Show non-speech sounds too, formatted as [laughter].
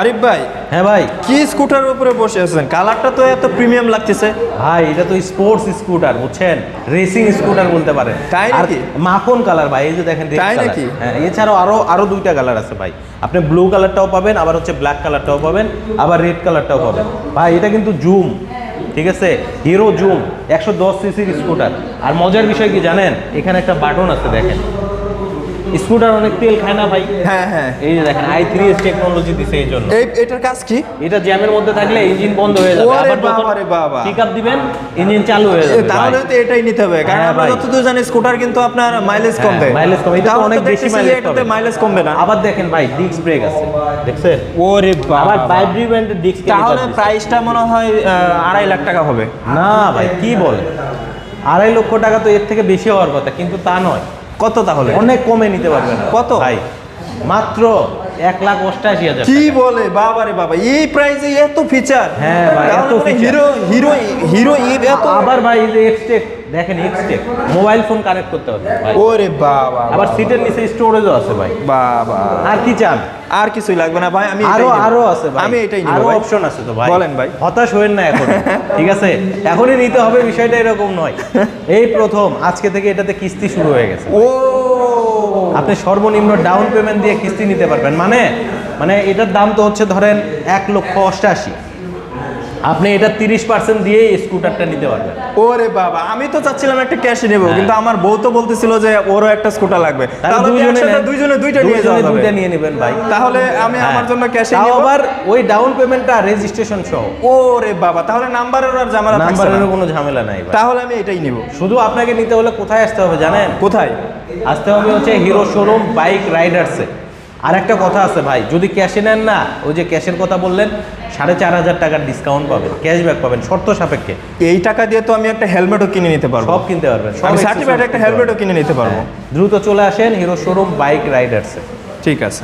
আরিফ ভাই হ্যাঁ ভাই। কি স্কুটারের উপরে বসে আছেন? কালারটা তো এত প্রিমিয়াম লাগতেছে। ভাই এটা তো স্পোর্টস স্কুটার বুঝছেন? রেসিং স্কুটার বলতে পারেন। তাই নাকি? মাখন কালার ভাই এই যে দেখেন তাই নাকি? হ্যাঁ এছাড়াও আরও আরও দুইটা কালার আছে ভাই। আপনি ব্লু কালারটাও পাবেন আবার হচ্ছে ব্ল্যাক কালারটাও পাবেন আবার রেড কালারটাও পাবেন। ভাই এটা কিন্তু জুম ঠিক আছে? হিরো জুম একশো দশ সিসির স্কুটার আর মজার বিষয় কি জানেন? এখানে একটা বাটন আছে দেখেন। স্কুটার অনেক তেল খায় না ভাই? হ্যাঁ হ্যাঁ। এই যে দেখেন আই থ্রি এস টেকনোলজি দিছে এই জন্য। এই এটার কাজ কি? এটা জ্যামের মধ্যে থাকলে ইঞ্জিন বন্ধ হয়ে যাবে। আবার বাবা রে বাবা। পিক আপ দিবেন ইঞ্জিন চালু হয়ে যাবে তাহলে তো এটাই নিতে হবে। কারণ হ্যাঁ, আমরা ভাই। যতদূর জানি স্কুটার কিন্তু আপনার মাইলেজ কম দেয় mileage কম। এটা অনেক বেশি যে এটাতে মাইলেজ কমবে না। আবার দেখেন ভাই ডিস্ক ব্রেক আছে। দেখছেন? ওরে বাবা। আবার ব্যান্ডের ডিস্ক তাহলে প্রাইসটা মনে হয় আড়াই লাখ টাকা হবে। না ভাই কি বলে আড়াই লক্ষ টাকা তো এর থেকে বেশি হওয়ার কথা কিন্তু তা নয়। কত তাহলে অনেক কমে নিতে পারবেন না কত? ভাই মাত্র এক লাখ অষ্টাশি হাজার কি বলে? বাবা রে বাবা এই প্রাইসে এত ফিচার হ্যাঁ ভাই, এত হিরো হিরো হিরো এত। আবার ভাই এই যে এক্সটেক দেখেন এক্সটেক মোবাইল ফোন কানেক্ট করতে হবে ওরে বাবা আবার সিটের নিচে স্টোরেজও আছে ভাই। বাবা। আর কি চান? আর কিছুই লাগবে না ভাই আমি আরও আরও আছে ভাই। আমি এটাই নিব আরও অপশন আছে তো ভাই। বলেন ভাই। হতাশ হবেন না এখন ঠিক আছে? এখনই নিতে হবে বিষয়টা এরকম নয়। [laughs] এই প্রথম আজকে থেকে এটাতে কিস্তি শুরু হয়ে গেছে। ও আপনি সর্বনিম্ন ডাউন পেমেন্ট দিয়ে কিস্তি নিতে পারবেন। মানে মানে এটার দাম তো হচ্ছে ধরেন এক লক্ষ অষ্টাশি। আপনি এটা তিরিশ পার্সেন্ট দিয়ে স্কুটারটা নিতে পারবেন। ওরে বাবা আমি তো চাচ্ছিলাম একটা ক্যাশে নেব কিন্তু আমার বউ তো বলতেছিল যে ওরও একটা স্কুটার লাগবে। হ্যাঁ। তাহলে দুইজনে দুইজনে দুইটা নিয়ে যাওয়া দুইটা নিয়ে নেবেন ভাই। তাহলে আমি হ্যাঁ। আমার জন্য ক্যাশে নিব। আবার ওই ডাউন পেমেন্টটা রেজিস্ট্রেশন সহ। ওরে বাবা তাহলে নাম্বারের আর ঝামেলা থাকছে নাম্বারেরও কোনো ঝামেলা নাই তাহলে আমি এটাই নিব। শুধু আপনাকে নিতে হলে কোথায় আসতে হবে জানেন? কোথায়? আসতে হবে হচ্ছে হিরো শোরুম বাইক রাইডার্সে। আর একটা কথা আছে ভাই যদি ক্যাশে নেন না ওই যে ক্যাশের কথা বললেন সাড়ে চার হাজার টাকার ডিসকাউন্ট পাবেন ক্যাশব্যাক পাবেন শর্ত সাপেক্ষে। এই টাকা দিয়ে তো আমি একটা হেলমেটও কিনে নিতে পারব। সব কিনতে পারবেন আমি accessories একটা হেলমেটও কিনে নিতে পারব। হ্যাঁ, দ্রুত চলে আসেন হিরো শোরুম বাইক রাইডার্সে। ঠিক আছে।